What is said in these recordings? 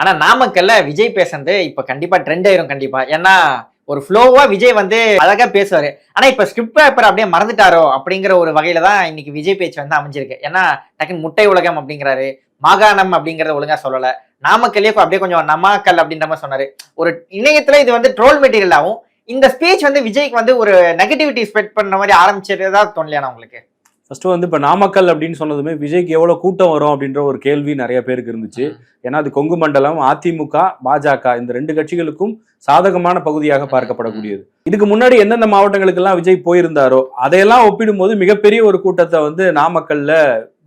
ஆனா நாமக்கல்ல விஜய் பேசுறது இப்ப கண்டிப்பா ட்ரெண்ட் ஆயிரும் கண்டிப்பா. ஏன்னா ஒரு ஃப்ளோவா விஜய் வந்து அழகா பேசுவாரு. ஆனா இப்ப ஸ்கிரிப்ட் பேப்பர் அப்படியே மறந்துட்டாரோ அப்படிங்கிற ஒரு வகையில தான் இன்னைக்கு விஜய் பேச்சு வந்து அமைஞ்சிருக்கு. ஏன்னா டக்குன்னு முட்டை உலகம் அப்படிங்கிறாரு. மாகாணம் அப்படிங்கறத ஒழுங்கா சொல்லல. நாமக்கல்லே அப்படியே கொஞ்சம் நமாக்கல் அப்படின்ற மாதிரி சொன்னாரு. ஒரு இணையத்துல இது வந்து ட்ரோல் மெட்டீரியல் ஆகும் இந்த ஸ்பீச் வந்து விஜய்க்கு வந்து ஒரு நெகட்டிவிட்டி ஸ்ப்ரெட் பண்ண மாதிரி ஆரம்பிச்சதா தோணலையான உங்களுக்கு? ஃபர்ஸ்ட் வந்து இப்போ நாமக்கல் அப்படின்னு சொன்னதுமே விஜய்க்கு எவ்வளோ கூட்டம் வரும் அப்படின்ற ஒரு கேள்வி நிறைய பேருக்கு இருந்துச்சு. ஏன்னா அது கொங்கு மண்டலம் அதிமுக பாஜக இந்த ரெண்டு கட்சிகளுக்கும் சாதகமான பகுதியாக பார்க்கப்படக்கூடியது. இதுக்கு முன்னாடி எந்தெந்த மாவட்டங்களுக்கெல்லாம் விஜய் போயிருந்தாரோ அதையெல்லாம் ஒப்பிடும்போது மிகப்பெரிய ஒரு கூட்டத்தை வந்து நாமக்கல்ல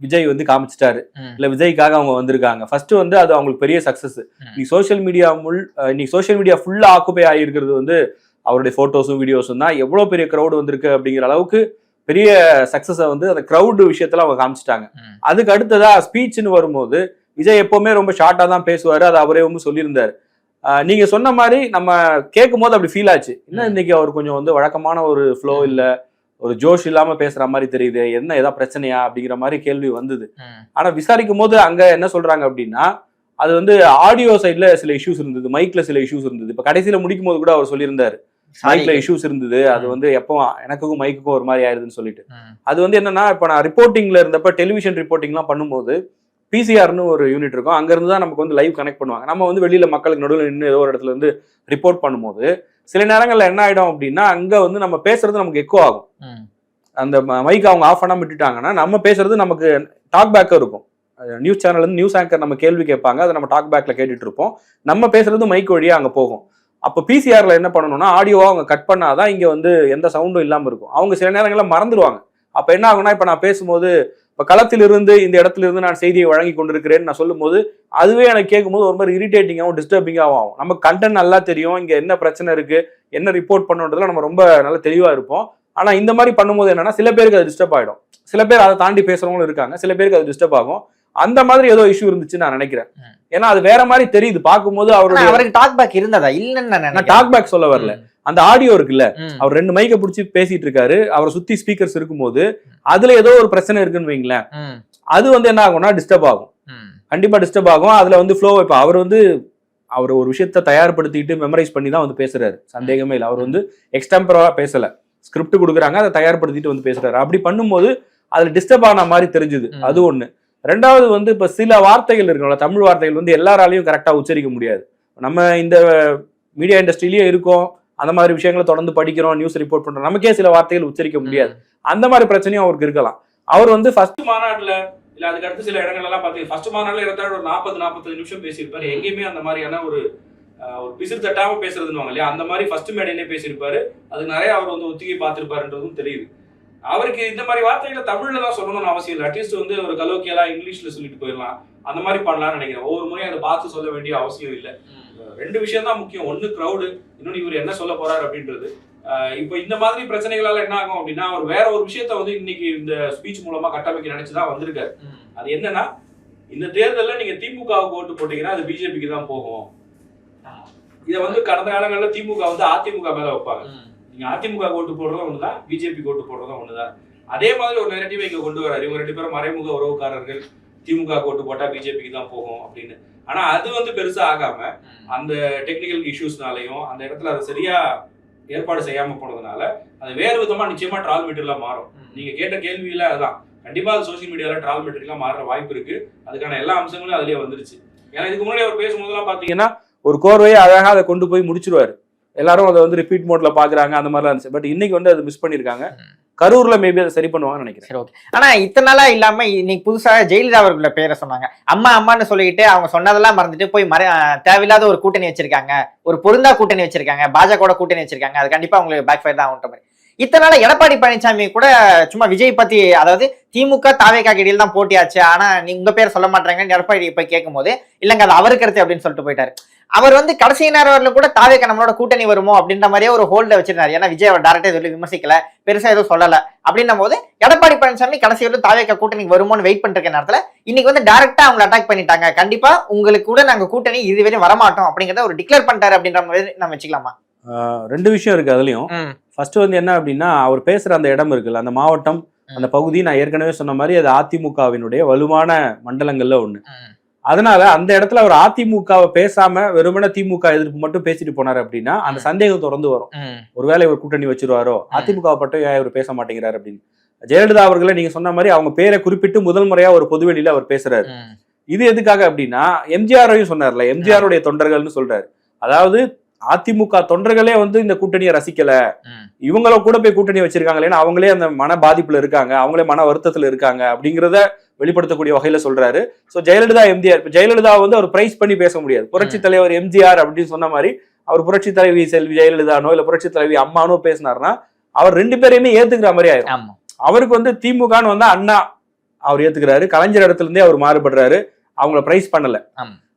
விஜய் வந்து காமிச்சிட்டாரு. இல்ல விஜய்க்காக அவங்க வந்திருக்காங்க. ஃபர்ஸ்ட் வந்து அது அவங்களுக்கு பெரிய சக்சஸ் இன்னைக்கு சோஷியல் மீடியா முள் இன்னைக்கு சோஷியல் மீடியா ஃபுல்லா ஆக்குபை ஆகியிருக்கிறது வந்து அவருடைய போட்டோஸும் வீடியோஸும் தான். எவ்வளவு பெரிய crowd வந்திருக்கு அப்படிங்கிற அளவுக்கு பெரிய சக்சஸை வந்து அந்த crowd விஷயத்துல அவங்க காமிச்சிட்டாங்க. அதுக்கு அடுத்ததா ஸ்பீச்னு வரும்போது விஜய் எப்பவுமே ரொம்ப ஷார்ட்டா தான் பேசுவாரு அது அவரே வந்து சொல்லியிருந்தாரு. ஆஹ் நீங்க சொன்ன மாதிரி நம்ம கேட்கும் போது அப்படி ஃபீல் ஆச்சு. என்ன ம். இன்னைக்கு அவர் கொஞ்சம் வந்து வழக்கமான ஒரு ஃப்ளோ இல்ல ஒரு ஜோஷ் இல்லாம பேசுற மாதிரி தெரியுது என்ன ஏதாவது பிரச்சனையா அப்படிங்கிற மாதிரி கேள்வி வந்தது. ம். ஆனா விசாரிக்கும் போது அங்க என்ன சொல்றாங்க அப்படின்னா அது வந்து ஆடியோ சைட்ல சில இஷ்யூஸ் இருந்தது மைக்ல சில இஷ்யூஸ் இருந்தது. இப்ப கடைசியில முடிக்கும் போது கூட அவர் சொல்லியிருந்தாரு. மைக்ல. இஷ்யூஸ் இருந்தது. அது. வந்து எப்போ எனக்கும் மைக்குக்கும் ஒரு மாதிரி ஆயிருதுன்னு சொல்லிட்டு. அது வந்து என்னன்னா இப்போ நான் ரிப்போர்ட்டிங்ல இருந்தப்ப டெலிவிஷன் ரிப்போர்ட்டிங்லாம் பண்ணும்போது பிசிஆர்னு ஒரு யூனிட் இருக்கும். அங்க இருந்து தான் நமக்கு வந்து லைவ் கனெக்ட் பண்ணுவாங்க. நம்ம வந்து வெளியில மக்களுக்கு நடுவில் நின்று ஏதோ ஒரு இடத்துல இருந்து ரிப்போர்ட் பண்ணும்போது சில நேரங்கள்ல என்ன ஆயிடும் அப்படின்னா அங்க வந்து நம்ம பேசுறது நமக்கு எக்கோ ஆகும். அந்த மைக் அவங்க ஆஃப் பண்ணாம விட்டுட்டாங்கன்னா நம்ம பேசுறது நமக்கு டாக் பேக்கர் இருக்கும். நியூஸ் சேனல் வந்து நியூஸ் ஆங்கர் நம்ம கேள்வி கேட்பாங்க. அதை நம்ம டாக் பேக்ல கேட்டுட்டு இருப்போம். நம்ம பேசுறது மைக் வழியா அங்க போகும். அப்போ பிசிஆர்ல என்ன பண்ணணும்னா ஆடியோவா அவங்க கட் பண்ணாதான் இங்க வந்து எந்த சவுண்டும் இல்லாம இருக்கும். அவங்க சில நேரங்களில் மறந்துடுவாங்க அப்ப என்ன ஆகும்னா இப்ப நான் பேசும்போது இப்ப களத்திலிருந்து இந்த இடத்துல இருந்து நான் செய்தியை வழங்கி கொண்டிருக்கிறேன்னு நான் சொல்லும்போது அதுவே எனக்கு கேட்கும்போது ஒரு மாதிரி இரிட்டேட்டிங்காகவும் டிஸ்டர்பிங்காகவும் ஆகும். நம்ம கண்டென்ட் நல்லா தெரியும் இங்க என்ன பிரச்சனை இருக்கு என்ன ரிப்போர்ட் பண்ணுன்றதுல நம்ம ரொம்ப நல்ல தெளிவா இருப்போம். ஆனா இந்த மாதிரி பண்ணும்போது என்னன்னா சில பேருக்கு அது டிஸ்டர்ப் ஆயிடும். சில பேர் அதை தாண்டி பேசுறவங்களும் இருக்காங்க. சில பேருக்கு அது டிஸ்டர்ப் ஆகும். அந்த மாதிரி ஏதோ இஷ்யூ இருந்துச்சுன்னு நான் நினைக்கிறேன். ஏன்னா அது வேற மாதிரி தெரியுது. பார்க்கும்போது ஆனா அவருடைய அவருக்கு டாக் பேக் இருந்ததா? இல்லன்னு நான். டாக் பேக் சொல்ல வரல. அந்த ஆடியோ இருக்குல்ல. அவர் ரெண்டு மைக்கை பிடிச்சி பேசிட்டு இருக்காரு. அவரை சுத்தி ஸ்பீக்கர்ஸ் இருக்கும்போது அதுல ஏதோ ஒரு பிரச்சனை இருக்குன்னு வைங்களேன். அது வந்து என்ன ஆகும்னா டிஸ்டர்ப் ஆகும். கண்டிப்பா டிஸ்டர்ப் ஆகும். அதுல வந்து ஃப்ளோ இப்போ அவர் வந்து அவர் ஒரு விஷயத்த தயார்படுத்திட்டு மெமரைஸ் பண்ணி தான் வந்து பேசுறாரு. சந்தேகமே இல்லை. அவர் வந்து எக்ஸ்டம்பரா பேசல. ஸ்கிரிப்ட் கொடுக்குறாங்க அதை தயார்படுத்திட்டு வந்து பேசுறாரு. அப்படி பண்ணும்போது அதுல டிஸ்டர்ப் ஆன மாதிரி தெரிஞ்சுது. அது ஒண்ணு. ரெண்டாவது வந்து இப்ப சில வார்த்தைகள் இருக்குல்ல தமிழ் வார்த்தைகள் வந்து எல்லாராலையும் கரெக்டா உச்சரிக்க முடியாது. நம்ம இந்த மீடியா இண்டஸ்ட்ரியிலயே இருக்கோம் அந்த மாதிரி விஷயங்களை தொடர்ந்து படிக்கிறோம் நியூஸ் ரிப்போர்ட் பண்றோம் நமக்கே சில வார்த்தைகள் உச்சரிக்க முடியாது. அந்த மாதிரி பிரச்சனையும் அவருக்கு இருக்கலாம். அவர் வந்து ஃபர்ஸ்ட் மாநாட்டுல இல்ல அதுக்கு அடுத்து சில இடங்கள் எல்லாம் பாத்தீங்க ஃபர்ஸ்ட் மாநாடுல இருபத்தாறு ஒரு நாற்பது நாற்பது நிமிஷம் பேசியிருப்பாரு. எங்கேயுமே அந்த மாதிரியான ஒரு ஒரு பிசிறு தட்டாம பேசுறதுன்னு இல்லையா? அந்த மாதிரி ஃபர்ஸ்ட் மேடையிலே பேசியிருப்பாரு. அதுக்கு நிறைய அவர் வந்து ஒத்திகை பார்த்திருப்பாருன்றதும் தெரியுது. அவருக்கு இந்த மாதிரி வார்த்தைகளை தமிழ்ல தான் சொல்லணும்னு அவசியம் இல்லை. அட்லீஸ்ட் வந்து ஒரு கலோக்கியலா இங்கிலீஷ்ல சொல்லிட்டு போயிடலாம். அந்த மாதிரி பண்ணலாம்னு நினைக்கிறேன். ஒவ்வொரு முறையும் அதை பார்த்து சொல்ல வேண்டிய அவசியம் இல்லை. ரெண்டு விஷயம் தான் முக்கியம். ஒன்னு கிரௌடு இன்னொன்னு இவர் என்ன சொல்ல போறாரு அப்படின்றது. இப்போ இந்த மாதிரி பிரச்சனைகளால என்ன ஆகும் அப்படின்னா அவர் வேற ஒரு விஷயத்த வந்து இன்னைக்கு இந்த ஸ்பீச் மூலமா கட்டமைக்க நினைச்சுதான் வந்திருக்காரு. அது என்னன்னா இந்த தேர்தல்ல நீங்க திமுகவுக்கு ஓட்டு போட்டீங்கன்னா அது பிஜேபிக்கு தான் போகும். இதை வந்து கடந்த காலங்கள்ல திமுக வந்து அதிமுக மேல வைப்பாங்க. நீங்க அதிமுக ஓட்டு போடுறதும் ஒண்ணுதான் பிஜேபி ஓட்டு போடுறதும் ஒண்ணுதான் அதே மாதிரி ஒரு நெரட்டிவ் இங்க கொண்டு வராரு இவங்க ரெண்டு பேரும் மறைமுக உறவுக்காரர்கள். திமுக ஓட்டு போட்டா பிஜேபிக்கு தான் போகும் அப்படின்னு. ஆனா அது வந்து பெருசா ஆகாம அந்த டெக்னிக்கல் இஷ்யூஸ்னாலையும் அந்த இடத்துல அதை சரியா ஏற்பாடு செய்யாம போனதுனால அது வேறு விதமா நிச்சயமா ட்ரால் மெட்டீரியலா மாறும். நீங்க கேட்ட கேள்வியில அதுதான். கண்டிப்பா அது சோஷியல் மீடியால ட்ரால் மெட்டீரியலா மாறுற வாய்ப்பு இருக்கு. அதுக்கான எல்லா அம்சங்களும் அதுலயே வந்துருச்சு. ஏன்னா இதுக்கு முன்னாடி அவர் பேசும்போதெல்லாம் பாத்தீங்கன்னா ஒரு கோர்வையை அழகா அதை கொண்டு போய் முடிச்சிருவாரு. எல்லாரும் அதை வந்து ரிப்பீட் மோட்ல பாக்குறாங்க அந்த மாதிரிலாம் இருந்துச்சு. பட் இன்னைக்கு வந்து அது மிஸ் பண்ணிருக்காங்க. கரூர்ல மேபி அதை சரி பண்ணுவாங்கன்னு நினைக்கிறேன். சரி ஓகே ஆனா இத்தனை நாளா இல்லாம இன்னைக்கு புதுசா ஜெயலலிதா அவர்கள பேரை சொன்னாங்க. அம்மா அம்மான்னு சொல்லிட்டு அவங்க சொன்னதெல்லாம் மறந்துட்டு போய் மற தேவையில்லாத ஒரு கூட்டணி வச்சிருக்காங்க. ஒரு பொருந்தா கூட்டணி வச்சிருக்காங்க. பாஜக கூட்டணி வச்சிருக்காங்க. அது கண்டிப்பா உங்களுக்கு பேக் ஃபயர் தான் ஆகுன்ற மாதிரி. இத்தனை நாள் எடப்பாடி பழனிசாமி கூட சும்மா விஜய் பத்தி அதாவது திமுக தாவேக்கா இடையில் தான் போட்டியாச்சு. ஆனா நீங்க உங்க பேர் சொல்ல மாட்டாங்கன்னு எடப்பாடி போய் கேட்கும்போது இல்லங்க அது அவரு கருத்து அப்படின்னு சொல்லிட்டு போயிட்டாரு. அவர் வந்து கடைசி நேரம் கூட தாவேக்கா நம்மளோட கூட்டணி வருமோ அப்படின்ற மாதிரியே ஒரு ஹோல்ட வச்சிருந்தாரு. ஏன்னா விஜய் அவர் டேரக்டா சொல்லி விமர்சிக்கல. பெருசா எதுவும் சொல்லல. அப்படின்னும் போது எடப்பாடி பழனிசாமி கடைசி வரைக்கும் தாவேக்கா கூட்டணி வருமோன்னு வெயிட் பண்ணிருக்க நேரத்துல இன்னைக்கு வந்து டேரக்டா அவங்களை அட்டாக் பண்ணிட்டாங்க. கண்டிப்பா உங்களுக்கு கூட நாங்க கூட்டணி இதுவரையும் வரமாட்டோம் அப்படிங்கறத ஒரு டிக்ளேர் பண்ணிட்டாரு அப்படின்ற மாதிரி நம்ம வச்சுக்கலாமா? ரெண்டு விஷயம் இருக்கு அதுலயும். ஃபர்ஸ்ட் வந்து என்ன அப்படின்னா அவர் பேசுற அந்த இடம் இருக்குல்ல அந்த மாவட்டம் அந்த பகுதி நான் ஏற்கனவே சொன்ன மாதிரி அது அதிமுகவினுடைய வலுவான மண்டலங்கள்ல ஒண்ணு. அதனால அந்த இடத்துல அவர் அதிமுகவை பேசாம வெறுமனே திமுக எதிர்ப்பு மட்டும் பேசிட்டு போனாரு அப்படின்னா அந்த சந்தேகம் தொடர்ந்து வரும். ஒருவேளை இவர் கூட்டணி வச்சிருவாரோ அதிமுக பட்டம் ஏன் இவர் பேச மாட்டேங்கிறாரு அப்படின்னு. ஜெயலலிதா அவர்களை நீங்க சொன்ன மாதிரி அவங்க பேரை குறிப்பிட்டு முதல் முறையா ஒரு பொதுவெளியில அவர் பேசுறாரு. இது எதுக்காக அப்படின்னா எம்ஜிஆரையும் சொன்னார்ல எம்ஜிஆருடைய தொண்டர்கள்னு சொல்றாரு. அதாவது அதிமுக தொண்டர்களே வந்து இந்த கூட்டணியை ரசிக்கல. இவங்கள கூட போய் கூட்டணி வச்சிருக்காங்களேன்னு அவங்களே அந்த மன பாதிப்புல இருக்காங்க அவங்களே மன வருத்தத்துல இருக்காங்க அப்படிங்கிறத வெளிப்படுத்தக்கூடிய வகையில சொல்றாரு. சோ ஜெயலலிதா எம்ஜிஆர். ஜெயலலிதா வந்து அவர் பிரைஸ் பண்ணி பேச முடியாது. புரட்சி தலைவர் எம்ஜிஆர் அப்படின்னு சொன்ன மாதிரி அவர் புரட்சி தலைவி செல்வி ஜெயலலிதானோ இல்ல புரட்சி தலைவி அம்மானோ பேசினார்னா அவர் ரெண்டு பேரையுமே ஏத்துக்கிற மாதிரி ஆயிரும். அவருக்கு வந்து திமுகன்னு வந்தா அண்ணா அவர் ஏத்துக்கிறாரு. கலைஞர் இடத்துல இருந்தே அவர் மாறுபடுறாரு. அவங்கள பிரைஸ் பண்ணல.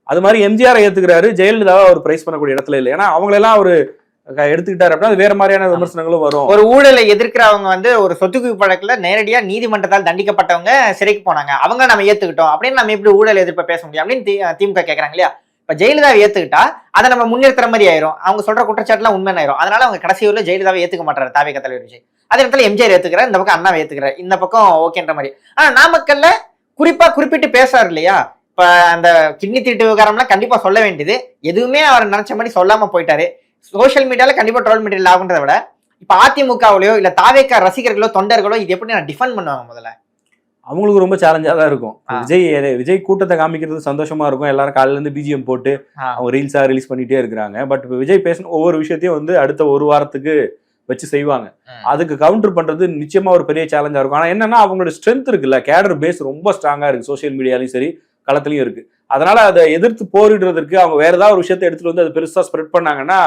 அது மாதிரி எம்ஜிஆர் ஏத்துக்கிறாரு ஜெயலலிதாவை அவர் பிரைஸ் பண்ணக்கூடிய இடத்துல இல்லை. ஏன்னா அவங்களெல்லாம் அவரு எடுத்துக்கிட்டாரு அப்படின்னா அது வேற மாதிரியான விமர்சனங்களும் வரும். ஒரு ஊழலை எதிர்க்கிறவங்க வந்து ஒரு சொத்து குவி வழக்குல நேரடியா நீதிமன்றத்தால் தண்டிக்கப்பட்டவங்க சிறைக்கு போனாங்க. அவங்க நம்ம ஏத்துக்கிட்டோம். அப்படின்னு நம்ம எப்படி ஊழல் எதிர்ப்ப பேச முடியும் அப்படின்னு தி- திமுக கேக்குறாங்க இல்லையா? இப்ப ஜெயலலிதாவை ஏத்துக்கிட்டா அதை நம்ம முன்னிறுத்துற மாதிரி ஆயிரும். அவங்க சொல்ற குற்றச்சாட்டுலாம் உண்மை ஆயிரும் அதனால அவங்க கடைசி ஊர்ல ஜெயலலிதாவை ஏத்துக்க மாட்டாரு தாவிக தலைவர் விஜய். அதே இடத்துல எம்ஜிஆர் ஏத்துக்கிறார் இந்த பக்கம் அண்ணாவை ஏத்துக்கிறார். இந்த பக்கம் ஓகேன்ற மாதிரி. ஆனா நாமக்கல்ல குறிப்பா குறிப்பிட்டு பேசாரு இல்லையா? இப்ப அந்த கிட்னி திருட்டு விவகாரம்லாம் கண்டிப்பா சொல்ல வேண்டியது. எதுவுமே அவர் நினைச்ச மாதிரி சொல்லாம போயிட்டாரு. சோஷியல் மீடியால கண்டிப்பா ட்ரோல் மெட்டீரியல் ஆகுன்றத விட இப்ப அதிமுகவிலயோ இல்ல தாவேக்கா ரசிகர்களோ தொண்டர்களோ இது எப்படி நான் டிஃபெண்ட் பண்ணுவாங்க முதல்ல? அவங்களுக்கு ரொம்ப சேலஞ்சா தான் இருக்கும். விஜய் விஜய் கூட்டத்தை காமிக்கிறது சந்தோஷமா இருக்கும். எல்லாரும் காலையில இருந்து பிஜிஎம் போட்டு. அவங்க ரீல்ஸா ரிலீஸ் பண்ணிட்டே இருக்கிறாங்க. பட் இப்போ விஜய் பேசின ஒவ்வொரு விஷயத்தையும் வந்து அடுத்த ஒரு வாரத்துக்கு வச்சு செய்வாங்க. அதுக்கு கவுண்டர் பண்றது நிச்சயமா ஒரு பெரிய சேலஞ்சா இருக்கும். ஆனா என்னன்னா அவங்களோட ஸ்ட்ரென்த் இருக்குல்ல. கேடர் பேஸ் ரொம்ப ஸ்ட்ராங்கா இருக்கு. சோஷியல் மீடியாலையும் சரி களத்துலயும் இருக்கு. அதனால அதை எதிர்த்து போரிடுறதுக்கு அவங்க வேற ஏதாவது ஒரு விஷயத்தை எடுத்துட்டு வந்து அது பெருசா ஸ்ப்ரெட் பண்ணாங்கன்னா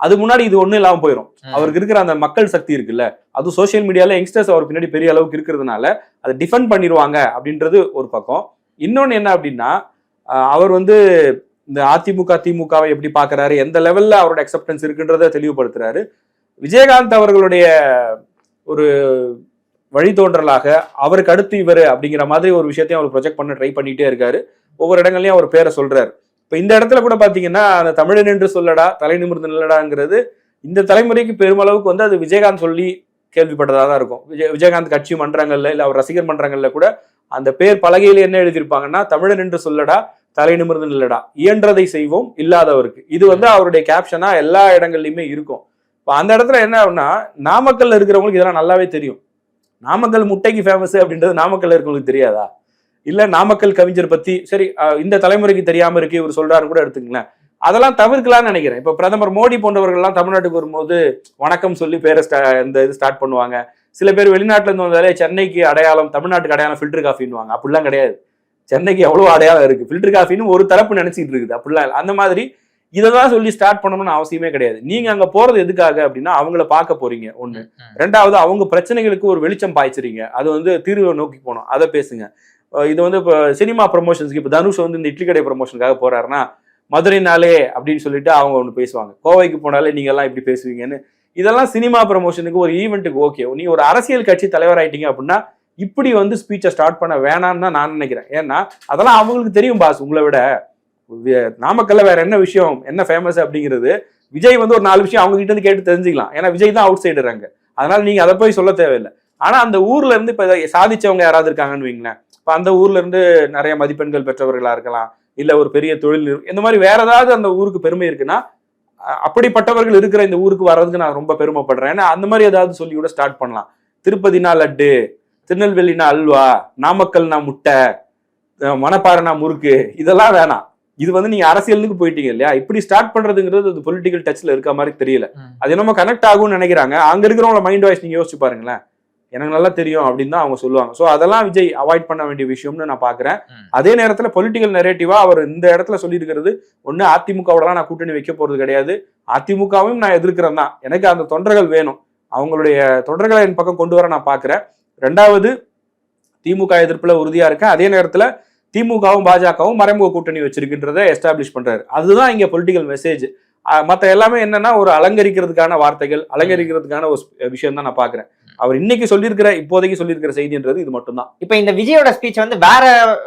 அது முன்னாடி இது ஒண்ணும் இல்லாம போயிடும். அவருக்கு இருக்கிற அந்த மக்கள் சக்தி இருக்குல்ல அது சோஷியல் மீடியால யங்ஸ்டர்ஸ் அவர் பின்னாடி பெரிய அளவுக்கு இருக்கிறதுனால அதை டிஃபெண்ட் பண்ணிடுவாங்க அப்படின்றது ஒரு பக்கம். இன்னொன்னு என்ன அப்படின்னா அவர் வந்து இந்த அதிமுக திமுகவை எப்படி பார்க்கறாரு எந்த லெவல்ல அவரோட அக்செப்டன்ஸ் இருக்குன்றத தெளிவுபடுத்துறாரு. விஜயகாந்த் அவர்களுடைய ஒரு வழித்தோன்றலாக அவருக்கு அடுத்து இவர் அப்படிங்கிற மாதிரி ஒரு விஷயத்தையும் அவர் ப்ரொஜெக்ட் பண்ண ட்ரை பண்ணிட்டே இருக்காரு. ஒவ்வொரு இடங்கள்லையும் அவர் பேரை சொல்கிறார் இப்போ இந்த இடத்துல கூட பார்த்தீங்கன்னா அந்த தமிழன் என்று சொல்லடா தலை நிமிர்ந்து நில்லடாங்கிறது இந்த தலைமுறைக்கு பெருமளவுக்கு வந்து அது விஜயகாந்த் சொல்லி கேள்விப்பட்டதாக தான் இருக்கும். விஜய் விஜயகாந்த் கட்சி மன்றங்கள்ல இல்லை அவர் ரசிகர் மன்றங்கள்ல கூட அந்த பேர் பலகையில் என்ன எழுதியிருப்பாங்கன்னா தமிழன் என்று சொல்லடா தலை நிமிர்ந்து நில்லடா இயன்றதை செய்வோம் இல்லாதவருக்கு. இது வந்து அவருடைய கேப்ஷனா எல்லா இடங்கள்லையுமே இருக்கும். இப்போ அந்த இடத்துல என்ன ஆகுனா நாமக்கல்ல இருக்கிறவங்களுக்கு இதெல்லாம் நல்லாவே தெரியும். நாமக்கல் முட்டைக்கு ஃபேமஸ் அப்படின்றது நாமக்கல்ல இருக்கவங்களுக்கு தெரியாதா? இல்ல நாமக்கல் கவிஞர் பத்தி சரி இந்த தலைமுறைக்கு தெரியாம இருக்கு இவர் சொல்றாருன்னு கூட எடுத்துக்கலாம் அதெல்லாம் தவிர்க்கலாம்னு நினைக்கிறேன். இப்ப பிரதமர் மோடி போன்றவர்கள்லாம் தமிழ்நாட்டுக்கு வரும்போது வணக்கம் சொல்லி பேரை ஸ்டா- இந்த இது ஸ்டார்ட் பண்ணுவாங்க. சில பேர் வெளிநாட்டுல இருந்து வந்தாலே சென்னைக்கு அடையாளம் தமிழ்நாட்டுக்கு அடையாளம் ஃபில்டர் காஃபின்னுவாங்க அப்படிலாம் கிடையாது. சென்னைக்கு எவ்வளவு அடையாளம் இருக்கு. ஃபில்டர் காஃபின்னு ஒரு தரப்பு நினைச்சிட்டு இருக்குது. அப்படிலாம் அந்த மாதிரி இதை தான் சொல்லி ஸ்டார்ட் பண்ணணும்னு அவசியமே கிடையாது. நீங்க அங்க போறது எதுக்காக அப்படின்னா அவங்கள பார்க்க போறீங்க. ஒண்ணு. ரெண்டாவது அவங்க பிரச்சனைகளுக்கு ஒரு வெளிச்சம் பாய்ச்சுறீங்க. அது வந்து தீர்வை நோக்கி போகணும். அதை பேசுங்க. இது வந்து இப்போ சினிமா ப்ரொமோஷன்ஸ்க்கு இப்போ தனுஷ் வந்து இந்த இட்லி கடை ப்ரொமோஷனுக்காக போறாருன்னா மதுரைனாலே அப்படின்னு சொல்லிட்டு அவங்க ஒன்று பேசுவாங்க. கோவைக்கு போனாலே நீங்க எல்லாம் இப்படி பேசுவீங்கன்னு. இதெல்லாம் சினிமா ப்ரமோஷனுக்கு ஒரு ஈவெண்ட்டுக்கு ஓகே நீ ஒரு அரசியல் கட்சி தலைவர் ஆயிட்டீங்க அப்படின்னா இப்படி வந்து ஸ்பீச்சை ஸ்டார்ட் பண்ண வேணாம்னு தான் நான் நினைக்கிறேன். ஏன்னா அதெல்லாம் அவங்களுக்கு தெரியும் பாஸ். உங்களை விட. நாமக்கல்ல வேற என்ன விஷயம் என்ன ஃபேமஸ் அப்படிங்கிறது விஜய் வந்து ஒரு நாலு விஷயம் அவங்க கிட்ட இருந்து கேட்டு தெரிஞ்சுக்கலாம். ஏன்னா விஜய் தான் அவுட் சைடுறாங்க அதனால நீங்க அதை போய் சொல்ல தேவையில்லை. ஆனா அந்த ஊர்ல இருந்து இப்ப சாதிச்சவங்க யாராவது இருக்காங்கன்னு வைங்களேன். இப்ப அந்த ஊர்ல இருந்து நிறைய மதிப்பெண்கள் பெற்றவர்களா இருக்கலாம் இல்ல ஒரு பெரிய தொழில் இந்த மாதிரி வேற ஏதாவது அந்த ஊருக்கு பெருமை இருக்குன்னா அப்படிப்பட்டவர்கள் இருக்கிற இந்த ஊருக்கு வர்றதுக்கு நான் ரொம்ப பெருமைப்படுறேன். ஏன்னா அந்த மாதிரி ஏதாவது சொல்லி கூட ஸ்டார்ட் பண்ணலாம். திருப்பதினா லட்டு திருநெல்வேலினா அல்வா நாமக்கல்னா முட்டை மணப்பாறைனா முறுக்கு இதெல்லாம் வேணாம். இது வந்து நீங்க அரசியலுக்கு போயிட்டீங்க இல்லையா? இப்படி ஸ்டார்ட் பண்றதுங்கிறது அது பொலிட்டிக்கல் டச்ல இருக்க மாதிரி தெரியல. அது என்னமோ கனெக்ட் ஆகும்னு நினைக்கிறாங்க. அங்க இருக்கிறவங்கள மைண்ட் வாய்ஸ் நீங்க யோசிச்சு பாருங்களேன். எனக்கு நல்லா தெரியும் அப்படின்னு தான் அவங்க சொல்லுவாங்க. ஸோ அதெல்லாம் விஜய் அவாய்ட் பண்ண வேண்டிய விஷயம்னு நான் பாக்குறேன். அதே நேரத்துல பொலிட்டிக்கல் நெரேட்டிவா அவர் இந்த இடத்துல சொல்லியிருக்கிறது ஒண்ணு அதிமுகவோடலாம் நான் கூட்டணி வைக்க போறது கிடையாது. அதிமுகவும் நான் எதிர்க்கிறேன் தான். எனக்கு அந்த தொண்டர்கள் வேணும். அவங்களுடைய தொண்டர்களை என் பக்கம் கொண்டு வர நான் பாக்குறேன். ரெண்டாவது திமுக எதிர்ப்புல உறுதியா இருக்கேன். அதே நேரத்துல திமுகவும் பாஜகவும் மறைமுக கூட்டணி வச்சிருக்கின்றத எஸ்டாப்ளிஷ் பண்றாரு. அதுதான் இங்க பொலிட்டிக்கல் மெசேஜ் மற்ற எல்லாமே என்னன்னா ஒரு அலங்கரிக்கிறதுக்கான வார்த்தைகள் அலங்கரிக்கிறதுக்கான ஒரு விஷயம் தான் நான் பாக்குறேன். அவர் இன்னைக்கு சொல்லியிருக்கிற இப்போதைக்கு சொல்லியிருக்கிற செய்தின்றது இது மட்டும்தான். இப்போ இந்த விஜயோட ஸ்பீச் வந்து வேற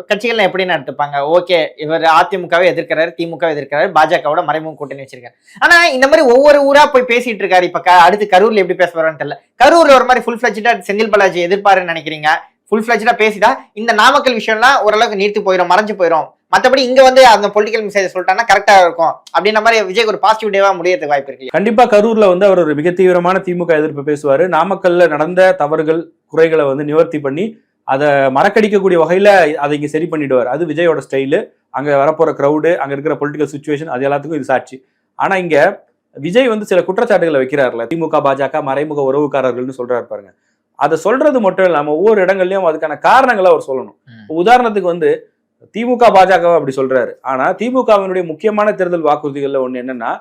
கட்சிகள்ல எப்படி எடுத்துப்பாங்க? ஓகே இவர் அதிமுகவை எதிர்க்கிறாரு திமுக எதிர்க்கிறாரு பாஜகவோட மறைமுக கூட்டணி வச்சிருக்காரு. ஆனா இந்த மாதிரி ஒவ்வொரு ஊரா போய் பேசிட்டு இருக்காரு. இப்ப அடுத்து கரூர்ல எப்படி பேச போறான்னு தெரியல. கரூர்ல ஒரு மாதிரி ஃபுல் ஃபிளஜ்டா செந்தில் பாலாஜி எதிர்ப்பாருன்னு நினைக்கிறீங்க? ஃபுல் ஃபிளஜ்டா பேசிதா இந்த நாமக்கல் விஷயம்லாம் ஓரளவுக்கு நீர்த்து போயிடும் மறைஞ்சு போயிடும் மற்றபடி இங்க வந்து அந்த பொலிட்டிக்கல் மெசேஜ் சொல்லிட்டாங்கன்னா கரெக்டா இருக்கும். அப்படின்ற மாதிரி விஜய் ஒரு பாசிட்டிவ் டேவா முடியறதுக்கு வாய்ப்பு இருக்கு கண்டிப்பா கரூர்ல வந்து அவர் ஒரு மிக தீவிரமான திமுக எதிர்ப்பு பேசுவாரு. நாமக்கல்ல நடந்த தவறுகள் குறைகளை வந்து நிவர்த்தி பண்ணி அதை மறக்கடிக்கக்கூடிய வகையில அதை இங்க சரி பண்ணிடுவார். அது விஜயோட ஸ்டைலு அங்க வரப்போற க்ரௌடு அங்க இருக்கிற பொலிட்டிக்கல் சுச்சுவேஷன் அது எல்லாத்துக்கும் இது சாட்சி. ஆனா இங்க விஜய் வந்து சில குற்றச்சாட்டுகளை வைக்கிறாருல திமுக பாஜக மறைமுக உறவுக்காரர்கள்னு சொல்றாரு பாருங்க. அதை சொல்றது மட்டும் இல்லாம ஒவ்வொரு இடங்கள்லயும் அதுக்கான காரணங்களை அவர் சொல்லணும். உதாரணத்துக்கு வந்து திமுக பாஜக அப்படி சொல்றாரு. ஆனா திமுகவினுடைய முக்கியமான தேர்தல் வாக்குறுதிகள்ல ஒண்ணு என்னன்னா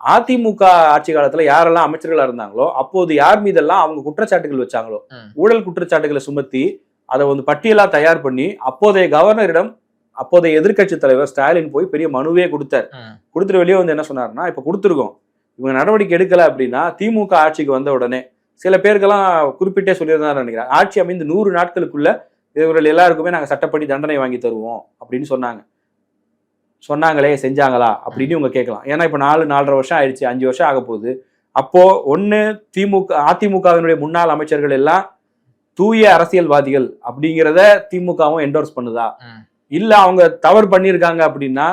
அதிமுக ஆட்சி காலத்துல யாரெல்லாம் அமைச்சர்களா இருந்தாங்களோ அப்போது யார் மீதெல்லாம் அவங்க குற்றச்சாட்டுகள் வச்சாங்களோ. ஊழல் குற்றச்சாட்டுகளை சுமத்தி அதை வந்து பட்டியலா தயார் பண்ணி அப்போதைய கவர்னரிடம் அப்போதைய எதிர்க்கட்சி தலைவர் ஸ்டாலின் போய் பெரிய மனுவே கொடுத்தார். கொடுத்துட்டு வெளியே வந்து என்ன சொன்னாருன்னா இப்ப கொடுத்துருக்கோம். இவங்க நடவடிக்கை எடுக்கல அப்படின்னா திமுக ஆட்சிக்கு வந்த உடனே சில பேருக்கெல்லாம் குறிப்பிட்டே சொல்லியிருந்தாரு நினைக்கிறேன். ஆட்சி அமைந்து நூறு நாட்களுக்குள்ள இவர்கள் எல்லாருக்குமே நாங்க சட்டப்படி தண்டனை வாங்கி தருவோம் அப்படின்னு சொன்னாங்க. சொன்னாங்களே செஞ்சாங்களா அப்படின்னு இவங்க கேட்கலாம். ஏன்னா இப்ப நாலு நாலரை வருஷம் ஆயிடுச்சு. அஞ்சு வருஷம் ஆக போகுது. அப்போ ஒண்ணு திமுக அதிமுகவினுடைய முன்னாள் அமைச்சர்கள் எல்லாம் தூய அரசியல்வாதிகள் அப்படிங்கிறத திமுகவும் என்டோர்ஸ் பண்ணுதா. இல்ல அவங்க தவறு பண்ணியிருக்காங்க அப்படின்னா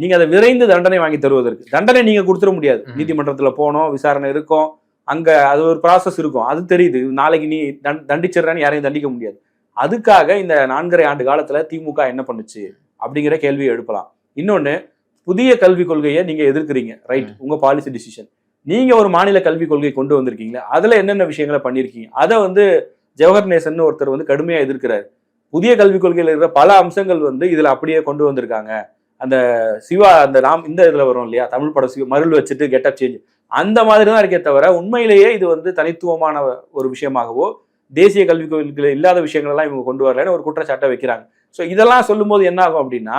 நீங்க அதை விரைந்து தண்டனை வாங்கி தருவதற்கு. தண்டனை நீங்க கொடுத்துட முடியாது. நீதிமன்றத்துல போனோம் விசாரணை இருக்கும். அங்க அது ஒரு ப்ராசஸ் இருக்கும். அது தெரியுது. நாளைக்கு நீ தண்- தண்டிச்சிடுறேன்னு யாரையும் தண்டிக்க முடியாது. அதுக்காக இந்த நான்கரை ஆண்டு காலத்துல திமுக என்ன பண்ணுச்சு? அப்படிங்கிற கேள்வியை எழுப்பலாம். இன்னொன்னு புதிய கல்விக் கொள்கையை நீங்க எதிர்க்கிறீங்க. ரைட் உங்க பாலிசி டிசிஷன் நீங்க ஒரு மாநில கல்விக் கொள்கை கொண்டு வந்திருக்கீங்களா? அதுல என்னென்ன விஷயங்களை பண்ணிருக்கீங்க? அதை வந்து ஜவஹர் நேசன் ஒருத்தர் வந்து கடுமையா எதிர்க்கிறாரு. புதிய கல்விக் கொள்கையில இருக்கிற பல அம்சங்கள் வந்து இதுல அப்படியே கொண்டு வந்திருக்காங்க. அந்த சிவா அந்த ராம் இந்த இதுல வரும் இல்லையா? தமிழ் படம் சிவா மருள் வச்சுட்டு கெட்டப் சேஞ்ச் அந்த மாதிரி தான் இருக்கே தவிர உண்மையிலேயே இது வந்து தனித்துவமான ஒரு விஷயமாகவோ தேசிய கல்விக் கொள்கையில இல்லாத விஷயங்கள் எல்லாம் இவங்க கொண்டு வரலன்னு ஒரு குற்றச்சாட்டை வைக்கிறாங்க. ஸோ இதெல்லாம் சொல்லும்போது என்ன ஆகும் அப்படின்னா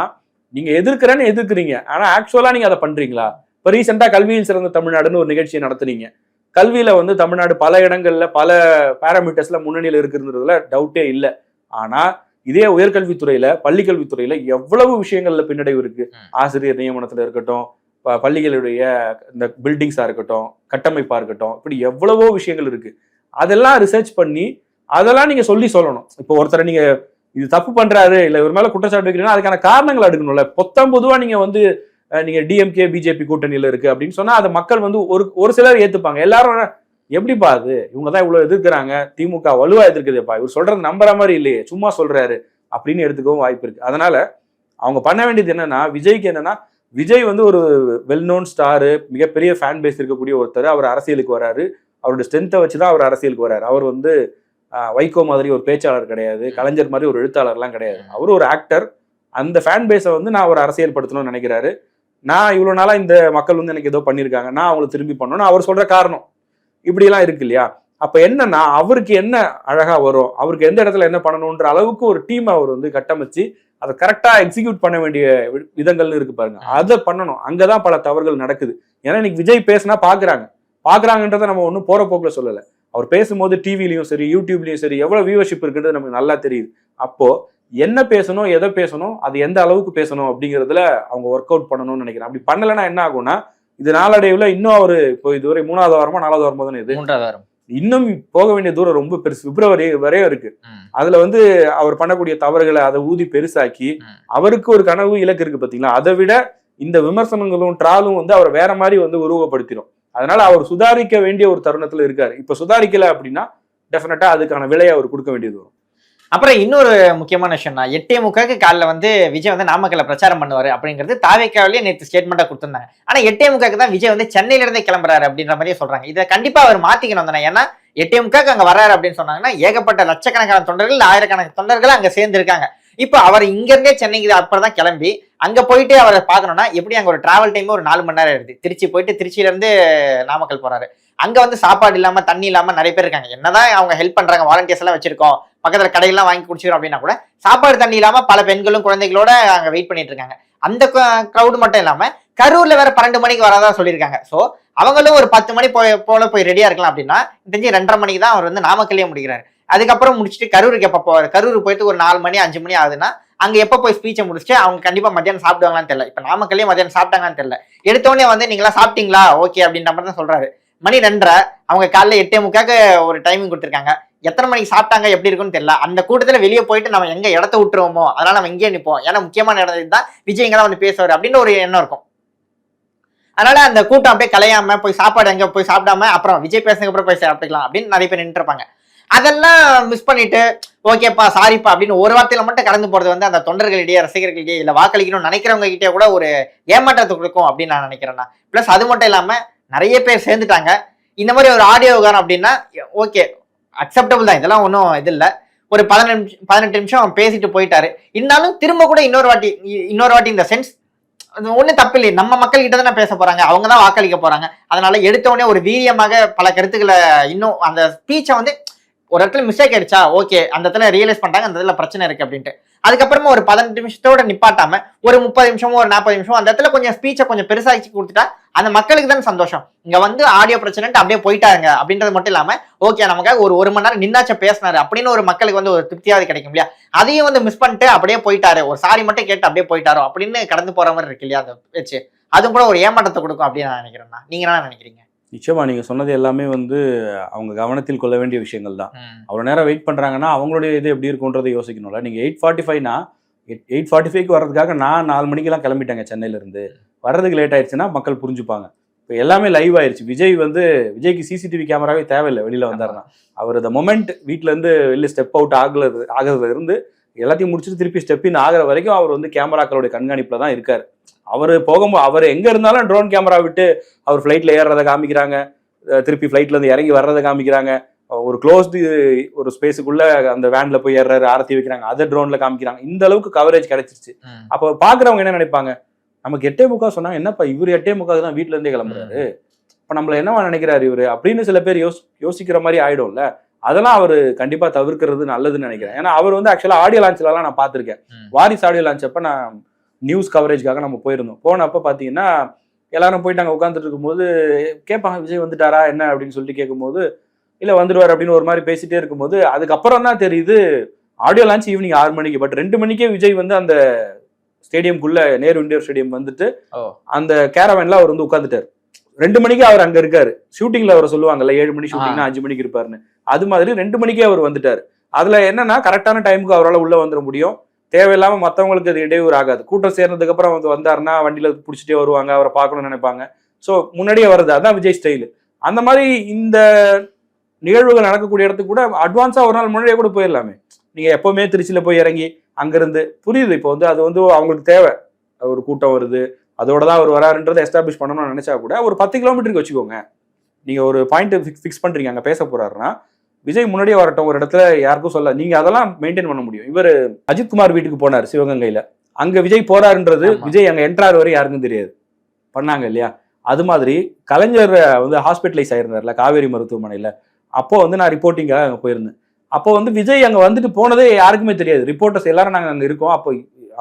நீங்க எதிர்க்கிறேன்னு எதிர்க்கிறீங்க. ஆனா ஆக்சுவலா நீங்க அதை பண்றீங்களா? இப்போ ரீசெண்டா கல்வியில் சிறந்த தமிழ்நாடுன்னு ஒரு நிகழ்ச்சியை நடத்துனீங்க. கல்வியில வந்து தமிழ்நாடு பல இடங்கள்ல பல பேராமீட்டர்ஸ்ல முன்னணியில் இருக்கிறதுல டவுட்டே இல்லை. ஆனா இதே உயர்கல்வித்துறையில பள்ளிக்கல்வித்துறையில எவ்வளவு விஷயங்கள்ல பின்னடைவு இருக்கு. ஆசிரியர் நியமனத்துல இருக்கட்டும் பள்ளிகளுடைய இந்த பில்டிங்ஸாக இருக்கட்டும் கட்டமைப்பாக இருக்கட்டும் இப்படி எவ்வளவோ விஷயங்கள் இருக்குது அதெல்லாம் ரிசர்ச் பண்ணி அதெல்லாம் நீங்கள் சொல்லி சொல்லணும். இப்போ ஒருத்தரை நீங்கள் இது தப்பு பண்ணுறாரு இல்லை இவர் மேலே குற்றச்சாட்டு வைக்கிறீங்கன்னா அதுக்கான காரணங்கள் எடுக்கணும்ல பொத்தம் பொதுவாக நீங்கள் வந்து நீங்கள் டிஎம்கே பிஜேபி கூட்டணியில் இருக்குது அப்படின்னு சொன்னால் அதை மக்கள் வந்து ஒரு ஒரு சிலர் ஏற்றுப்பாங்க எல்லாரும் எப்படிப்பா அது? இவங்க தான் இவ்வளோ எதிர்க்கிறாங்க. திமுக வலுவாக எதிர்க்குதுப்பா. இவர் சொல்கிறது நம்புற மாதிரி இல்லையே சும்மா சொல்கிறாரு அப்படின்னு எடுத்துக்கவும் வாய்ப்பு இருக்குது அதனால் அவங்க பண்ண வேண்டியது என்னன்னா விஜய்க்கு என்னன்னா விஜய் வந்து ஒரு வெல் நோன் ஸ்டாரு மிகப்பெரிய ஃபேன் பேஸ் இருக்கக்கூடிய ஒருத்தர். அவர் அரசியலுக்கு வராரு. அவரோட ஸ்ட்ரென்த்தை வச்சு தான் அவர் அரசியலுக்கு வராரு. அவர் வந்து வைகோ மாதிரி ஒரு பேச்சாளர் கிடையாது. கலைஞர் மாதிரி ஒரு எழுத்தாளர்லாம் கிடையாது. அவர் ஒரு ஆக்டர் அந்த ஃபேன் பேஸை வந்து நான் ஒரு அரசியல் படுத்தணும்னு நினைக்கிறாரு. நான் இவ்வளவு நாளா இந்த மக்கள் வந்து எனக்கு ஏதோ பண்ணியிருக்காங்க. நான் அவங்களை திரும்பி பண்ணணும்னு அவர் சொல்ற காரணம். இப்படிலாம் இருக்கு இல்லையா? அப்ப என்னன்னா அவருக்கு என்ன அழகா வரும்? அவருக்கு எந்த இடத்துல என்ன பண்ணணும்ன்ற அளவுக்கு ஒரு டீம் அவர் வந்து கட்டமைச்சு அதை கரெக்டா எக்ஸிக்யூட் பண்ண வேண்டிய விதங்கள்னு இருக்கு பாருங்க. அதை பண்ணணும். அங்கதான் பல தவறுகள் நடக்குது. ஏன்னா இன்னைக்கு விஜய் பேசினா பாக்குறாங்க. பாக்குறாங்கன்றதை நம்ம ஒன்றும் போற போக்குல சொல்லல. அவர் பேசும்போது டிவிலையும் சரி யூடியூப்லயும் சரி எவ்வளவு வியூவர்ஷிப் இருக்குன்றது நமக்கு நல்லா தெரியுது. அப்போ என்ன பேசணும் எதை பேசணும் அது எந்த அளவுக்கு பேசணும் அப்படிங்கிறதுல அவங்க ஒர்க் அவுட் பண்ணணும்னு நினைக்கிறேன். அப்படி பண்ணலைன்னா என்ன ஆகும்னா இது நாளடைவுல இன்னும் அவரு இப்போ இதுவரை மூணாவது வாரமா நாலாவது வாரமா தானே இது? மூன்றாவது வாரம். இன்னும் போக வேண்டிய தூரம் ரொம்ப பெருசு. பிப்ரவரி வரையும் இருக்கு. அதுல வந்து அவர் பண்ணக்கூடிய தவறுகளை அதை ஊதி பெருசாக்கி அவருக்கு ஒரு கனவு இலக்கு இருக்கு பாத்தீங்களா? அதை விட இந்த விமர்சனங்களும் ட்ராலும் வந்து அவர் வேற மாதிரி வந்து உருவப்படுத்திடும் அதனால அவர் சுதாரிக்க வேண்டிய ஒரு தருணத்துல இருக்காரு. இப்ப சுதாரிக்கல அப்படின்னா டெஃபினட்டா அதுக்கான விலையை அவர் கொடுக்க வேண்டியது வரும். அப்புறம் இன்னொரு முக்கியமான விஷயம்னா எட்டே முக்காக்கு காலைல வந்து விஜய் வந்து நாமக்கல்ல பிரச்சாரம் பண்ணுவார் அப்படிங்கிறது தாவேக்காவிலேயே நேற்று ஸ்டேட்மெண்ட்டாக கொடுத்துருந்தாங்க. ஆனால் எட்டே முக்காக்கு தான் விஜய் வந்து சென்னையிலேருந்தே கிளம்புறாரு அப்படின்ற மாதிரியே சொல்கிறாங்க இதை கண்டிப்பாக அவர் மாற்றிக்கணும் தானே. ஏன்னா எட்டே முக்காக்கு அங்கே வராரு அப்படின்னு சொன்னாங்கன்னா ஏகப்பட்ட லட்சக்கணக்கான தொண்டர்கள் ஆயிரக்கணக்கான தொண்டர்கள் அங்கே சேர்ந்துருக்காங்க. இப்போ அவர் இங்கேருந்தே சென்னைக்கு அப்புறம் தான் கிளம்பி அங்கே போயிட்டு அவரை பார்க்கணும்னா எப்படி அங்கே ஒரு டிராவல் டைம் ஒரு நாலு மணி நேரம் எடுத்து திருச்சி போயிட்டு திருச்சியிலேருந்து நாமக்கல் போகிறாரு அங்கே வந்து சாப்பாடு இல்லாமல் தண்ணி இல்லாமல் நிறைய பேர் இருக்காங்க. என்னதான் அவங்க ஹெல்ப் பண்ணுறாங்க வாலண்டியர்ஸ் எல்லாம் வச்சிருக்கோம். பக்கத்தில் கடையெல்லாம் வாங்கி குடிச்சிடும் அப்படின்னா கூட சாப்பாடு தண்ணி இல்லாமல் பல பெண்களும் குழந்தைகளோட அங்கே வெயிட் பண்ணிட்டு இருக்காங்க. அந்த க்ரௌடு மட்டும் இல்லாமல் கரூரில் வேற பன்னெண்டு மணிக்கு வரதா சொல்லியிருக்காங்க. ஸோ அவங்களும் ஒரு பத்து மணி போய் போல போய் ரெடியாக இருக்கலாம் அப்படின்னா தெரிஞ்சு ரெண்டரை மணிக்கு தான் அவர் வந்து நாமக்கல்லே முடிக்கிறார். அதுக்கப்புறம் முடிச்சுட்டு கரூருக்கு எப்போ போவார்? கரூர் போயிட்டு ஒரு நாலு மணி அஞ்சு மணி ஆகுதுன்னா அங்கே எப்போ போய் ஸ்பீச்சை முடிச்சுட்டு அவங்க கண்டிப்பாக மத்தியானம் சாப்பிடுவாங்களான்னு தெரியல. இப்போ நாமக்கல்லே மத்தியானம் சாப்பிட்டாங்கன்னு தெரியல. எடுத்தோடனே வந்து நீங்களாம் சாப்பிட்டீங்களா? ஓகே அப்படின்ற மாதிரி தான் சொல்கிறாரு மணி ரெண்டரை அவங்க காலைல எட்டே முக்காக்கு ஒரு டைமிங் கொடுத்துருக்காங்க. எத்தனை மணிக்கு சாப்பிட்டாங்க எப்படி இருக்குன்னு தெரியல. அந்த கூட்டத்தில் வெளியே போயிட்டு நம்ம எங்கே இடத்த விட்டுருவோமோ அதனால நம்ம இங்கேயே நிற்போம் ஏன்னா முக்கியமான இடம் இருந்தால் விஜய் இங்கே தான் வந்து பேசுவார் அப்படின்னு ஒரு எண்ணம் இருக்கும். அதனால அந்த கூட்டம் அப்படியே கலையாம போய் சாப்பாடு எங்கே போய் சாப்பிடாம அப்புறம் விஜய் பேசுனதுக்கு அப்புறம் போய் சாப்பிட்டுக்கலாம் அப்படின்னு நிறைய பேர் நின்றுருப்பாங்க அதெல்லாம் மிஸ் பண்ணிட்டு ஓகேப்பா சாரிப்பா அப்படின்னு ஒரு வார்த்தையில மட்டும் கடந்து போறது வந்து அந்த தொண்டர்களிடையே ரசிகர்களிடையே இல்லை வாக்களிக்கணும்னு நினைக்கிறவங்க கிட்டே கூட ஒரு ஏமாற்றத்தை கொடுக்கும் அப்படின்னு நான் நினைக்கிறேன்னா ப்ளஸ் அது மட்டும் இல்லாம நிறைய பேர் சேர்ந்துட்டாங்க. இந்த மாதிரி ஒரு ஆடியோ விகாரம் அப்படின்னா ஓகே அக்செப்டபிள் தான். இதெல்லாம் ஒன்றும் இது இல்லை. ஒரு பதினெட்டு பதினெட்டு நிமிஷம் அவன் பேசிட்டு போயிட்டாரு. இருந்தாலும் திரும்ப கூட இன்னொரு வாட்டி இ- இன்னொரு வாட்டி இந்த சென்ஸ் அது ஒன்றும் தப்பு இல்லை நம்ம மக்கள் கிட்ட தானே பேச போறாங்க. அவங்க தான் வாக்களிக்க போறாங்க. அதனால எடுத்த உடனே ஒரு வீரியமாக பல கருத்துக்களை இன்னும் அந்த ஸ்பீச்சை வந்து ஒரு இடத்துல மிஸ்டேக் ஆயிடுச்சா? ஓகே அந்த இடத்துல ரியலைஸ் பண்ணிட்டாங்க அந்த இடத்துல பிரச்சனை இருக்கு அப்படின்ட்டு. அதுக்கப்புறமா ஒரு பதினெட்டு நிமிஷத்தோட நிப்பாட்டாம ஒரு முப்பது நிமிஷமோ ஒரு நாற்பது நிமிஷம் அந்த இடத்துல கொஞ்சம் ஸ்பீச்சை கொஞ்சம் பெருசாக்கி கொடுத்துட்டா அந்த மக்களுக்கு தான் சந்தோஷம். இங்க வந்து ஆடியோ பிரச்சனைட்டு அப்படியே போயிட்டாங்க அப்படின்றது மட்டும் இல்லாம ஓகே நமக்காக ஒரு ஒரு மணி நேரம் நின்னாச்ச பேசினாரு அப்படின்னு ஒரு மக்களுக்கு வந்து ஒரு திருப்தியாவது கிடைக்கும் இல்லையா? அதையும் வந்து மிஸ் பண்ணிட்டு அப்படியே போயிட்டாரு. ஒரு சாரி மட்டும் கேட்டு அப்படியே போயிட்டாரோ அப்படின்னு கடந்து போற மாதிரி இருக்கு இல்லையா? அந்த வச்சு அதுவும் கூட ஒரு ஏமாற்றத்தை கொடுக்கும் அப்படின்னு நான் நினைக்கிறேன்னா நீங்க என்ன நினைக்கிறீங்க? நிச்சயமா நீங்க சொன்னது எல்லாமே வந்து அவங்க கவனத்தில் கொள்ள வேண்டிய விஷயங்கள் தான். அவ்வளோ நேரம் வெயிட் பண்ணுறாங்கன்னா அவங்களுடைய இது எப்படி இருக்குன்றதை யோசிக்கணும்ல. நீங்கள் எயிட் ஃபார்ட்டி ஃபைவ்னா எயிட் ஃபார்ட்டி ஃபைவ்க்கு வர்றதுக்காக நான் நாலு மணிக்கெல்லாம் கிளம்பிட்டேங்க சென்னையிலேருந்து. வர்றதுக்கு லேட் ஆயிடுச்சுன்னா மக்கள் புரிஞ்சுப்பாங்க. இப்போ எல்லாமே லைவ் ஆயிடுச்சு விஜய் வந்து விஜய்க்கு சிசிடிவி கேமராவே தேவையில்லை வெளியில் வந்தாருன்னா. அவர் அந்த மொமெண்ட் வீட்டிலேருந்து வெளில ஸ்டெப் அவுட் ஆகுறது ஆகிறதுல இருந்து எல்லாத்தையும் முடிச்சுட்டு திருப்பி ஸ்டெப் இன் ஆகிற வரைக்கும் அவர் வந்து கேமராக்களுடைய கண்காணிப்பில் தான் இருக்கார். அவர் போகும்போது அவர் எங்கே இருந்தாலும் ட்ரோன் கேமரா விட்டு அவர் ஃப்ளைட்டில் ஏறுறதை காமிக்கிறாங்க. திருப்பி ஃப்ளைட்லேருந்து இறங்கி வர்றதை காமிக்கிறாங்க. ஒரு க்ளோஸ்டு ஒரு ஸ்பேஸுக்குள்ள அந்த வேன்ல போய் ஏறாரு ஆரத்தி வைக்கிறாங்க. அதை ட்ரோன்ல காமிக்கிறாங்க. இந்த அளவுக்கு கவரேஜ் கிடைச்சிருச்சு. அப்போ பாக்குறவங்க என்ன நினைப்பாங்க? நமக்கு எட்டே முக்கா சொன்னாங்க என்னப்பா இவர் எட்டே முக்காக்கு தான் வீட்ல இருந்தே கிளம்புறாரு? இப்ப நம்மள என்னவா நினைக்கிறாரு இவரு? அப்படின்னு சில பேர் யோசி யோசிக்கிற மாதிரி ஆயிடும்ல. அதெல்லாம் அவர் கண்டிப்பா தவிர்க்கிறது நல்லதுன்னு நினைக்கிறேன். ஏன்னா அவர் வந்து ஆக்சுவலா ஆடியோ லான்ச்லலாம் நான் பார்த்திருக்கேன். வாரிஸ் ஆடியோ லான்ச் அப்ப நான் நியூஸ் கவரேஜ்க்காக நம்ம போயிருந்தோம். போனப்ப பாத்தீங்கன்னா எல்லாரும் போயிட்டு அங்க உட்காந்துட்டு இருக்கும்போது கேட்பாங்க விஜய் வந்துட்டாரா? என்ன? அப்படின்னு சொல்லிட்டு கேட்கும்போது இல்ல வந்துடுவார் அப்படின்னு ஒரு மாதிரி பேசிட்டே இருக்கும்போது அதுக்கப்புறம் தான் தெரியுது ஆடியோ லான்ச் ஈவினிங் ஆறு மணிக்கு. பட் ரெண்டு மணிக்கே விஜய் வந்து அந்த ஸ்டேடியம்குள்ள நேரு இந்தியர் ஸ்டேடியம் வந்துட்டு. அந்த கேரவன்ல அவர் வந்து உட்காந்துட்டாரு ரெண்டு மணிக்கு அவர் அங்க இருக்காரு. ஷூட்டிங்ல அவரை சொல்லுவாங்கல்ல ஏழு மணி ஷூட்டிங்னா அஞ்சு மணிக்கு இருப்பாருன்னு. அது மாதிரி ரெண்டு மணிக்கே அவர் வந்துட்டாரு. அதுல என்னன்னா கரெக்டான டைமுக்கு அவரால் உள்ள வந்துட முடியும். தேவையில்லாமல் மற்றவங்களுக்கு அது இடையூறு ஆகாது கூட்டம் சேர்ந்ததுக்கு அப்புறம் வந்து வந்தாருன்னா வண்டியில் பிடிச்சிட்டே வருவாங்க அவரை பார்க்கணும்னு நினைப்பாங்க. ஸோ முன்னாடியே வருது. அதான் விஜய் ஸ்டைல் அந்த மாதிரி இந்த நிகழ்வுகள் நடக்கக்கூடிய இடத்துக்கு கூட அட்வான்ஸாக ஒரு நாள் முன்னாடியே கூட போயிடலாமே. நீங்கள் எப்போவுமே திருச்சியில் போய் இறங்கி அங்கேருந்து புரியுது. இப்போ வந்து அது வந்து அவங்களுக்கு தேவை. ஒரு கூட்டம் வருது. அதோட தான் அவர் வராருன்றதை எஸ்டாப்ளிஷ் பண்ணணும்னு நினச்சா கூட ஒரு பத்து கிலோமீட்டருக்கு வச்சுக்கோங்க. நீங்கள் ஒரு பாயிண்ட் ஃபிக்ஸ் ஃபிக்ஸ் பண்ணுறீங்க அங்கே பேச போகிறாருன்னா விஜய் முன்னாடியே வரட்டும் ஒரு இடத்துல யாருக்கும் சொல்ல நீங்க அதெல்லாம் மெயின்டைன் பண்ண முடியும். இவர் அஜித்குமார் வீட்டுக்கு போனார் சிவகங்கையில. அங்க விஜய் போறாருன்றது. விஜய் அங்க என்ட்ரார் வரை யாருக்கும் தெரியாது. பண்ணாங்க இல்லையா? அது மாதிரி கலைஞர் வந்து ஹாஸ்பிட்டலைஸ் ஆயிருந்தார்ல காவேரி மருத்துவமனையில. அப்போ வந்து நான் ரிப்போர்ட்டிங்காக அங்கே போயிருந்தேன். அப்போ வந்து விஜய் அங்கே வந்துட்டு போனதே யாருக்குமே தெரியாது. ரிப்போர்ட்டர்ஸ் எல்லாரும் நாங்கள் அங்கே இருக்கோம். அப்போ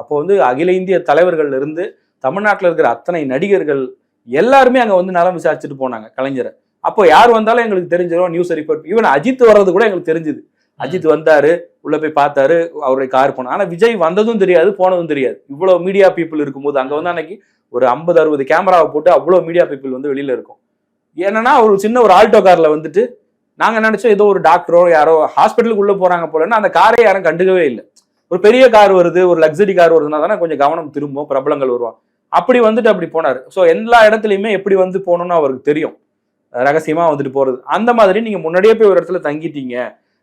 அப்போ வந்து அகில இந்திய தலைவர்கள்ல இருந்து தமிழ்நாட்டில் இருக்கிற அத்தனை நடிகர்கள் எல்லாருமே அங்கே வந்து நலம் விசாரிச்சுட்டு போனாங்க கலைஞரை. அப்போ யார் வந்தாலும் எங்களுக்கு தெரிஞ்சிடும் நியூஸ் ரிப்போர்ட் ஈவன் அஜித் வர்றது கூட எங்களுக்கு தெரிஞ்சுது. அஜித் வந்தாரு உள்ள போய் பார்த்தாரு அவருடைய கார் போனோம் ஆனா விஜய் வந்ததும் தெரியாது போனதும் தெரியாது. இவ்வளவு மீடியா பீப்புள் இருக்கும்போது அங்க வந்து அன்னைக்கு ஒரு ஐம்பது அறுபது கேமராவை போட்டு அவ்வளவு மீடியா பீப்புள் வந்து வெளியில இருக்கும். என்னன்னா ஒரு சின்ன ஒரு ஆல்டோ கார்ல வந்துட்டு நாங்க நினைச்சோம் ஏதோ ஒரு டாக்டரோ யாரோ ஹாஸ்பிட்டலுக்கு உள்ள போறாங்க போலன்னா அந்த காரை யாரும் கண்டுக்கவே இல்லை. ஒரு பெரிய கார் வருது ஒரு லக்ஸரி கார் வருதுன்னா தானே கொஞ்சம் கவனம் திரும்பும் பிரபலங்கள் வருவான் அப்படி வந்துட்டு அப்படி போனார். ஸோ எல்லா இடத்துலையுமே எப்படி வந்து போகணும்னு அவருக்கு தெரியும். ரகசியமாக வந்துட்டு போகிறது அந்த மாதிரி நீங்கள் முன்னாடியே போய் ஒரு இடத்துல தங்கிட்டீங்க.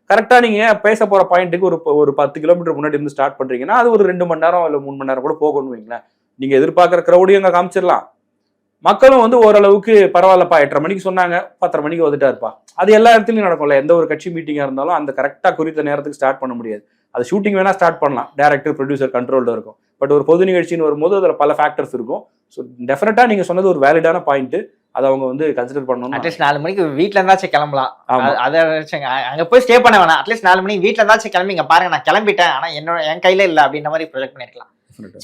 கரெக்டாக நீங்கள் பேச போகிற பாயிண்ட்டுக்கு ஒரு ஒரு பத்து கிலோமீட்டர் முன்னாடி இருந்து ஸ்டார்ட் பண்ணுறீங்கன்னா அது ஒரு ரெண்டு மணி நேரம் இல்லை மூணு மணி நேரம் கூட போகணும் வைங்களேன். நீங்கள் எதிர்பார்க்குற க்ரௌடையும் அங்கே காமிச்சிடலாம். மக்களும் வந்து ஓரளவுக்கு பரவாயில்லப்பா எட்டரை மணிக்கு சொன்னாங்க பத்தரை மணிக்கு வந்துட்டாருப்பா. அது எல்லா இடத்துலையும் நடக்கும்ல. எந்த ஒரு கட்சி மீட்டிங்காக இருந்தாலும் அந்த கரெக்டாக குறித்த நேரத்துக்கு ஸ்டார்ட் பண்ண முடியாது. அது ஷூட்டிங் வேணால் ஸ்டார்ட் பண்ணலாம். டேரக்டர் ப்ரொடியூசர் கண்ட்ரோலில் இருக்கும். பட் ஒரு பொது நிகழ்ச்சின்னு வரும்போது அதில் பல ஃபேக்டர்ஸ் இருக்கும். ஸோ டெஃபினட்டாக நீங்கள் சொன்னது ஒரு வேலிடான பாயிண்ட்டு அதை அவங்க வந்து கன்சிடர் பண்ணணும் அட்லீஸ்ட் நாலு மணிக்கு வீட்ல இருந்தாச்சும் கிளம்பலாம். அதை அங்க போய் ஸ்டே பண்ண வேணாம். அட்லீஸ்ட் நாலு மணிக்கு வீட்ல இருந்தாச்சும் கிளம்பி இங்க பாருங்க நான் கிளம்பிட்டேன். ஆனா என்னோட என் கையில இல்ல அப்படின்ற மாதிரி ப்ரொஜெக்ட் பண்ணிருக்கலாம்.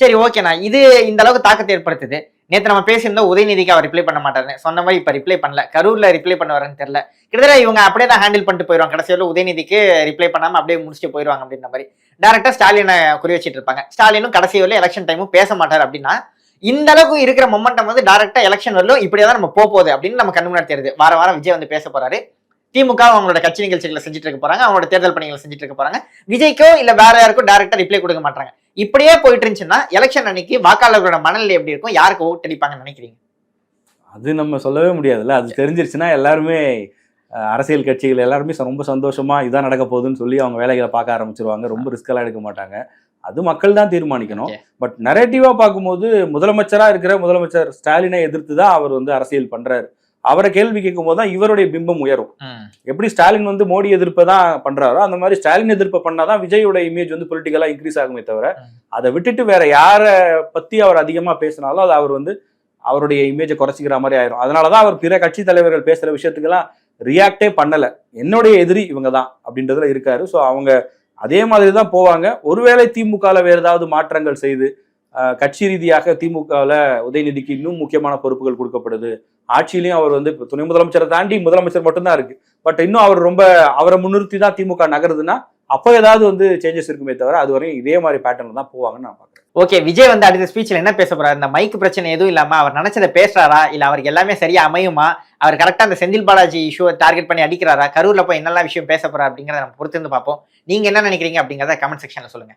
சரி ஓகேண்ணா இது இந்த அளவுக்கு தாக்கத்தை ஏற்படுத்துது. நேத்து நம்ம பேசியிருந்தோம் உதயநிதிக்கு அவர் ரிப்ளை பண்ண மாட்டாருன்னு. சொன்ன மாதிரி இப்ப ரிப்ளை பண்ணல. கரூர்ல ரிப்ளை பண்ணுவாருன்னு தெரியல. கிட்டத்தட்ட இவங்க அப்படியே தான் ஹேண்டில் பண்ணிட்டு போயிடுவாங்க கடைசியில் உதயநிதிக்கு ரிப்ளை பண்ணாம அப்படியே முடிச்சுட்டு போயிடுவாங்க அப்படின்ற மாதிரி. டேரக்டா ஸ்டாலினை குறி வச்சிட்டு இருப்பாங்க. ஸ்டாலினும் கடைசி வரல எலெக்ஷன் டைமும் பேச மாட்டார் அப்படின்னா இந்த அளவுக்கு இருக்கிற மொமெண்டம் வந்து டைரக்டா எலெக்ஷன் வரலும் இப்படியே தான் நம்ம போகுது அப்படின்னு நம்ம கண்ணு முன்னாடி தெரியுது. வார வாரம் விஜய் வந்து பேச போறாரு. திமுக அவங்களோட கட்சி நிகழ்ச்சிகளை செஞ்சுட்டு இருக்க போறாங்க. அவங்களோட தேர்தல் பணிகளை செஞ்சுட்டு இருக்க போறாங்க. விஜய்க்கோ இல்ல வேற யாருக்கோ டேரக்டா ரிப்ளை கொடுக்க மாட்டாங்க. இப்படியே போயிட்டு இருந்துச்சுன்னா எலெக்ஷன் அன்னைக்கு வாக்காளர்களோட மனநிலை எப்படி இருக்கும்? யாருக்கு ஓட்டு அடிப்பாங்கன்னு நினைக்கிறீங்க? அது நம்ம சொல்லவே முடியாதுல்ல. அது தெரிஞ்சிருச்சுன்னா எல்லாருமே அரசியல் கட்சிகள் எல்லாருமே ரொம்ப சந்தோஷமா இதான் நடக்க போகுதுன்னு சொல்லி அவங்க வேலைகளை பார்க்க ஆரம்பிச்சிருவாங்க. ரொம்ப ரிஸ்க் எல்லாம் எடுக்க மாட்டாங்க. அது மக்கள் தான் தீர்மானிக்கணும். பட் நரேட்டிவா பார்க்கும்போது முதலமைச்சரா இருக்கிற முதலமைச்சர் ஸ்டாலினை எதிர்த்து தான் அவர் வந்து அரசியல் பண்றாரு அவரை கேள்வி கேட்கும் போது தான் இவருடைய பிம்பம் உயரும். எப்படி ஸ்டாலின் வந்து மோடி எதிர்ப்பை தான் பண்றாரோ அந்த மாதிரி ஸ்டாலின் எதிர்ப்பை பண்ணாதான் விஜயோட இமேஜ் வந்து பொலிட்டிக்கலா இன்க்ரீஸ் ஆகுமே தவிர. அதை விட்டுட்டு வேற யார பத்தி அவர் அதிகமா பேசினாலும் அது அவர் வந்து அவருடைய இமேஜை குறைச்சிக்கிற மாதிரி ஆயிரும் அதனாலதான் அவர் பிற கட்சி தலைவர்கள் பேசுற விஷயத்துக்கெல்லாம் ரியாக்டே பண்ணல என்னுடைய எதிரி இவங்க தான் அப்படின்றதுல இருக்காரு ஸோ அவங்க அதே மாதிரி தான் போவாங்க. ஒருவேளை திமுகவில் வேறு ஏதாவது மாற்றங்கள் செய்து கட்சி ரீதியாக திமுகவில் உதயநிதிக்கு இன்னும் முக்கியமான பொறுப்புகள் கொடுக்கப்படுது. ஆட்சியிலையும் அவர் வந்து துணை முதலமைச்சரை தாண்டி முதலமைச்சர் மட்டும்தான் இருக்கு. பட் இன்னும் அவர் ரொம்ப அவரை முன்னிறுத்தி தான் திமுக நகருதுன்னா அப்போ ஏதாவது வந்து சேஞ்சஸ் இருக்குமே தவிர அது வரையும் இதே மாதிரி பேட்டர்ல தான் போவாங்கன்னு நான் ஓகே விஜய் வந்து அடுத்த ஸ்பீச்ல என்ன பேச போறாரு? இந்த மைக் பிரச்சனை எதுவும் இல்லாம அவர் நினைச்சதை பேசுறாரா? இல்ல அவருக்கு எல்லாமே சரியா அமையுமா? அவர் கரெக்டா அந்த செந்தில் பாலாஜி இஷ்யூ டார்கெட் பண்ணி அடிக்கிறாரா? கரூர்ல போய் என்னெல்லாம் விஷயம் பேச போறா அப்படிங்கறத நம்ம பொறுத்திருந்து பார்ப்போம். நீங்க என்ன நினைக்கிறீங்க அப்படிங்கறத கமெண்ட் செக்ஷன்ல சொல்லுங்க.